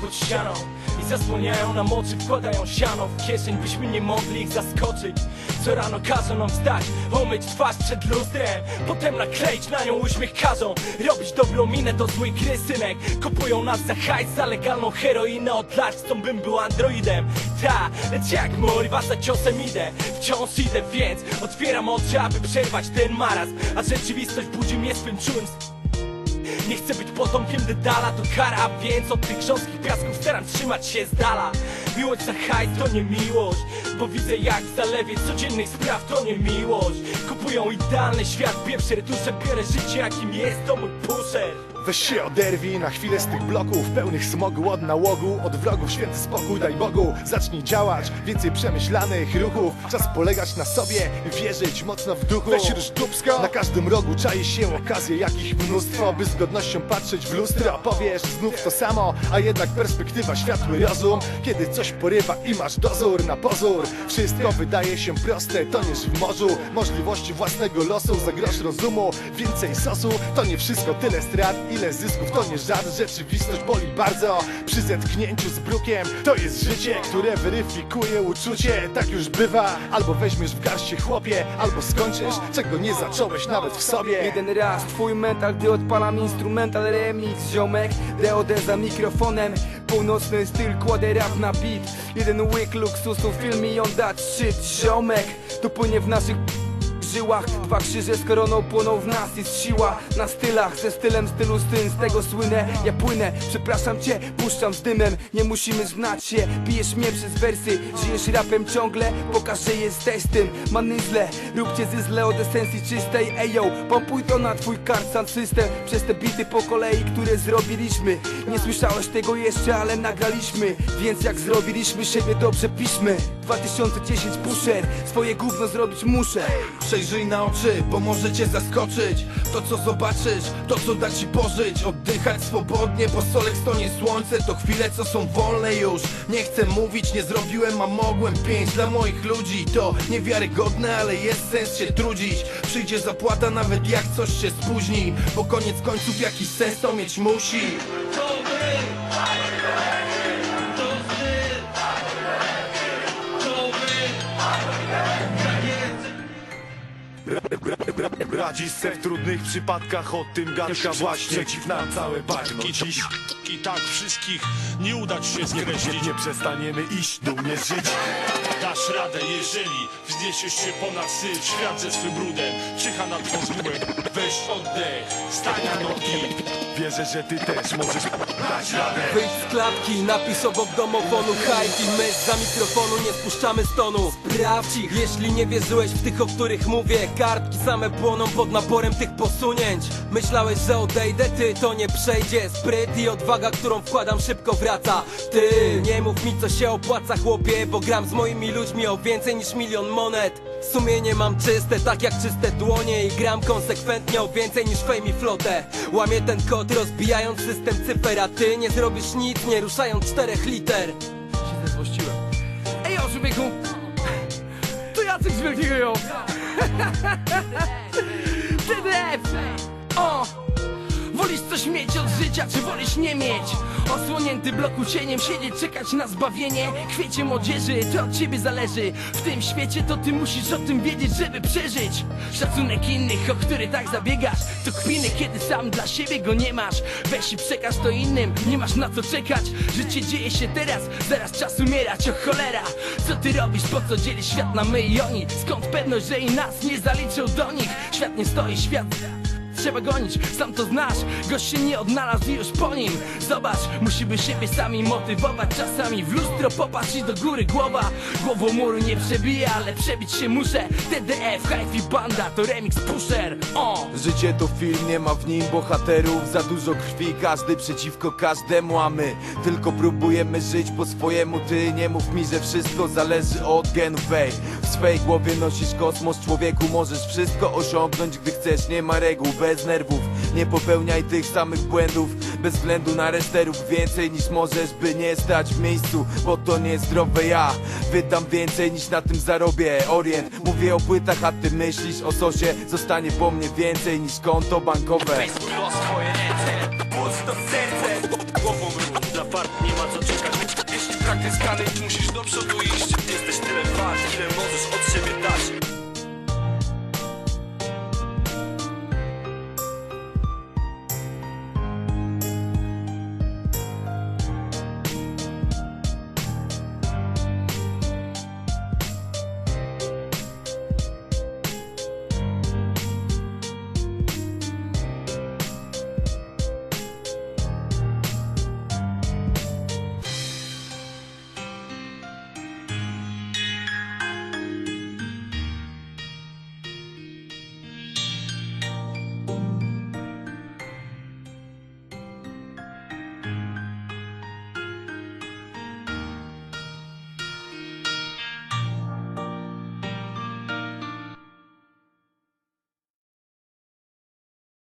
Pod ścianą I zasłaniają nam oczy, wkładają siano w kieszeń Byśmy nie mogli ich zaskoczyć. Co rano każą nam wstać Umyć twarz przed lustrem Potem nakleić na nią uśmiech każą Robić dobrą minę do złej gry, synek Kupują nas za hajs, za legalną heroinę Od lat chcą bym był androidem. Ta, lecz jak moriwa za ciosem idę Wciąż idę, więc otwieram oczy, aby przerwać ten marazm. A rzeczywistość budzi mnie swym czułym nie chcę być potomkiem Dedala, to kara Więc od tych grząskich piasków staram trzymać się z dala. Miłość za hajs to nie miłość Bo widzę jak zalewie codziennych spraw to nie miłość. Kupują idealny świat, pieprz retusze Biorę życie jakim jest, to mój pusher Weź się oderwij na chwilę z tych bloków Pełnych smogu od nałogu Od wrogów święty spokój daj Bogu Zacznij działać, więcej przemyślanych ruchów Czas polegać na sobie, wierzyć mocno w duchu. Weź rusz dupsko. Na każdym rogu czai się okazje Jakich mnóstwo, by z godnością patrzeć w lustro Powiesz znów to samo, a jednak perspektywa Światły rozum, kiedy coś porywa I masz dozór na pozór Wszystko wydaje się proste, toniesz w morzu. Możliwości własnego losu, za grosz rozumu. Więcej sosu, to nie wszystko tyle strat. Ile zysków to nie żart, rzeczywistość boli bardzo. Przy zetknięciu z brukiem To jest życie, które weryfikuje uczucie. Tak już bywa, albo weźmiesz w garście chłopie Albo skończysz, czego nie zacząłeś nawet w sobie. Jeden raz twój mental, gdy odpalam instrumental remix Ziomek, DOD za mikrofonem Północny styl, kładę rap na beat. Jeden łyk luksusu, film i on dać shit Ziomek, to płynie w naszych żyłach. Dwa krzyże z koroną płoną w nas Jest siła. Na stylach Ze stylem stylu styn, z tego słynę. Ja płynę, przepraszam cię, puszczam z dymem. Nie musimy znać się, pijesz mnie przez wersy. Żyjesz rapem ciągle, pokaż, że jesteś tym. Manyzle, róbcie zyzle od esencji czystej. Ejo, pompuj to na twój kartsan system. Przez te bity po kolei, które zrobiliśmy. Nie słyszałeś tego jeszcze, ale nagraliśmy. Więc jak zrobiliśmy siebie, dobrze piszmy 2010 pusher, swoje gówno zrobić muszę. Przejrzyj na oczy, bo może cię zaskoczyć. To co zobaczysz, to co da ci pożyć. Oddychać swobodnie, bo solek stonie słońce. To chwile co są wolne już. Nie chcę mówić, nie zrobiłem, a mogłem. Pięć dla moich ludzi To niewiarygodne, ale jest sens się trudzić. Przyjdzie zapłata nawet jak coś się spóźni. Bo koniec końców jakiś sens to mieć musi Radzisz se w trudnych przypadkach Od tym gadka właśnie Przeciw nam całe bagno Dziś. I tak wszystkich nie uda ci się skreślić nie, nie przestaniemy iść, dumnie żyć. Dasz radę, jeżeli wzniesiesz się ponad syf Świat ze swym brudem czyha na twą zgubę Weź oddech, stań na nogi. Wierzę, że ty też możesz Wyjdź z klatki, napis obok domofonu Hype i my za mikrofonu nie spuszczamy stonu. Sprawdź ich, jeśli nie wierzyłeś w tych, o których mówię Kartki same płoną pod naporem tych posunięć. Myślałeś, że odejdę, ty to nie przejdzie. Spryt i odwaga, którą wkładam szybko wraca. Ty, nie mów mi co się opłaca chłopie Bo gram z moimi ludźmi o więcej niż milion monet Sumienie mam czyste, tak jak czyste dłonie I gram konsekwentnie o więcej niż fame i flotę Łamię ten kod rozbijając system cyfer A ty nie zrobisz nic, nie ruszając czterech liter się zezłościłem. Ej, o człowieku! To Jacek z Wielkiego Ją! TDF! O! Wolisz coś mieć od życia, czy wolisz nie mieć? Osłonięty bloku cieniem siedzieć, czekać na zbawienie. Kwiecie młodzieży, to od ciebie zależy. W tym świecie to ty musisz o tym wiedzieć, żeby przeżyć. Szacunek innych, o który tak zabiegasz. To kpiny, kiedy sam dla siebie go nie masz. Weź i przekaż to innym, nie masz na co czekać. Życie dzieje się teraz, zaraz czas umierać, o cholera. Co ty robisz, po co dzielisz świat na my i oni? Skąd pewność, że i nas nie zaliczą do nich? Świat nie stoi, świat trzeba gonić, sam to znasz. Gość się nie odnalazł i już po nim. Zobacz, musimy siebie sami motywować Czasami. W lustro popatrz i do góry głowa. Głową muru nie przebiję, ale przebić się muszę. TDF, Hi-Fi Banda to remix pusher. O! Życie to film, nie ma w nim bohaterów. Za dużo krwi, każdy przeciwko każdemu A my tylko próbujemy żyć po swojemu. Ty nie mów mi, że wszystko zależy od genów Ej, swej głowie nosisz kosmos. Człowieku możesz wszystko osiągnąć Gdy chcesz, nie ma reguł, bez nerwów. Nie popełniaj tych samych błędów. Bez względu na resterów Więcej niż możesz, by nie stać w miejscu Bo to niezdrowe ja. Wydam więcej niż na tym zarobię. Orient, mówię o płytach, a ty myślisz o sosie. Zostanie po mnie więcej niż konto bankowe. Weź ręce, serce. Głową rób niezyskany Musisz do przodu iść Jesteś tyle wart, ile możesz